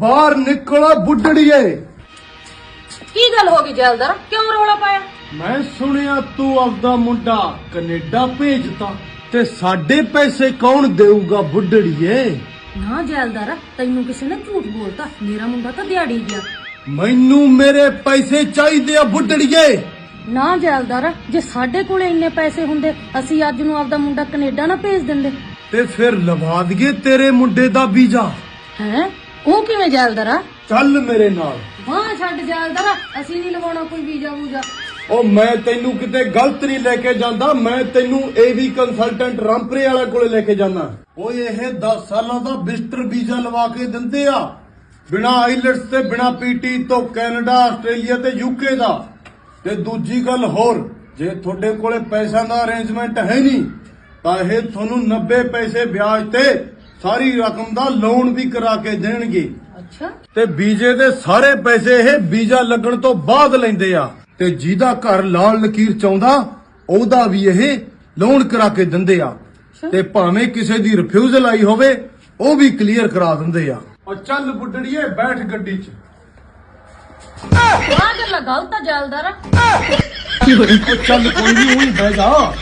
ਬਾਹਰ ਨਿਕਲ ਬੁੱਢੜੀਏ। ਕੀ ਗੱਲ ਹੋ ਗਈ ਜੈਲਦਾਰ? ਕਿਉਂ ਰੌਲਾ ਪਾਇਆ? ਮੈਂ ਸੁਣਿਆ ਤੂੰ ਆਪਦਾ ਮੁੰਡਾ ਕੈਨੇਡਾ ਭੇਜਤਾ ਤੇ ਸਾਡੇ ਪੈਸੇ ਕੌਣ ਦੇਊਗਾ ਬੁੱਢੜੀਏ? ਨਾ ਜੈਲਦਾਰ ਤੈਨੂੰ ਕਿਸੇ ਨੇ ਝੂਠ ਬੋਲਤਾ। ਮੇਰਾ ਮੁੰਡਾ ਤਾਂ ਦਿਹਾੜੀ ਗਿਆ। ਮੈਨੂੰ ਮੇਰੇ ਪੈਸੇ ਚਾਹੀਦੇ ਆ ਬੁੱਢੜੀਏ। ਨਾ ਜੈਲਦਾਰ ਜੇ ਸਾਡੇ ਕੋਲੇ ਇੰਨੇ ਪੈਸੇ ਹੁੰਦੇ ਅਸੀਂ ਅੱਜ ਨੂੰ ਆਪਦਾ ਮੁੰਡਾ ਕੈਨੇਡਾ ਨਾ ਭੇਜ ਦਿੰਦੇ। ਤੇ ਫਿਰ ਲਵਾ ਦਈਏ ਤੇਰੇ ਮੁੰਡੇ ਦਾ ਵੀਜ਼ਾ। ਹੈ? ਉਹ ਕਿਵੇਂ ਜੈਲਦਾਰਾ ਚੱਲ ਮੇਰੇ ਨਾਲ। ਵਾਹ ਛੱਡ ਜੈਲਦਾਰਾ ਅਸੀਂ ਨਹੀਂ ਲਵਾਉਣਾ ਕੋਈ ਵੀਜ਼ਾ ਵੂਜਾ। ਉਹ ਮੈਂ ਤੈਨੂੰ ਕਿਤੇ ਗਲਤ ਨਹੀਂ ਲੈ ਕੇ ਜਾਂਦਾ ਮੈਂ ਤੈਨੂੰ ਏਵੀ ਕੰਸਲਟੈਂਟ ਰਾਮਪਰੇ ਵਾਲੇ ਕੋਲੇ ਲੈ ਕੇ ਜਾਂਦਾ। ਓਏ ਇਹ 10 ਸਾਲਾਂ ਦਾ ਵਿਜ਼ਟਰ ਵੀਜ਼ਾ ਲਵਾ ਕੇ ਦਿੰਦੇ ਆ। ਬਿਨਾ ਆਈਲਟਸ ਤੇ ਬਿਨਾ ਪੀਟੀ ਤੋਂ ਕੈਨੇਡਾ ਆਸਟ੍ਰੇਲੀਆ ਤੇ ਯੂਕੇ ਦਾ। ਤੇ ਦੂਜੀ ਗੱਲ ਹੋਰ ਜੇ ਤੁਹਾਡੇ ਕੋਲੇ ਪੈਸਿਆਂ ਦਾ ਅਰੇਂਜਮੈਂਟ ਹੈ ਨਹੀਂ ਤਾਂ ਇਹ ਤੁਹਾਨੂੰ 90 ਪੈਸੇ ਵਿਆਜ ਤੇ ਸਾਰੀ ਰਕਮ ਦਾ ਲੋਨ ਵੀ ਕਰਾ ਕੇ ਦੇਣਗੇ। ਅੱਛਾ। ਤੇ ਵੀਜ਼ੇ ਦੇ ਸਾਰੇ ਪੈਸੇ ਇਹ ਵੀਜ਼ਾ ਲੱਗਣ ਤੋਂ ਬਾਅਦ ਲੈਂਦੇ ਆ। ਤੇ ਜਿਹਦਾ ਘਰ ਲਾਲ ਲਕੀਰ ਚਾਉਂਦਾ ਉਹਦਾ ਵੀ ਇਹ ਲੋਨ ਕਰਾ ਕੇ ਦਿੰਦੇ ਆ। ਤੇ ਭਾਵੇਂ ਕਿਸੇ ਦੀ ਰਿਫਿਊਜ਼ਲ ਆਈ ਹੋਵੇ ਉਹ ਵੀ ਕਲੀਅਰ ਕਰਾ ਦਿੰਦੇ ਆ। ਉਹ ਚੱਲ ਬੁੱਢੜੀਏ ਬੈਠ ਗੱਡੀ 'ਚ। ਆਹ ਗੱਲਾਂ ਗਲਤ ਆ ਜੈਲਦਾਰਾ। ਉਹ ਚੱਲ ਕੋਈ ਨਹੀਂ ਉਹੀ ਬਹਿ ਜਾ।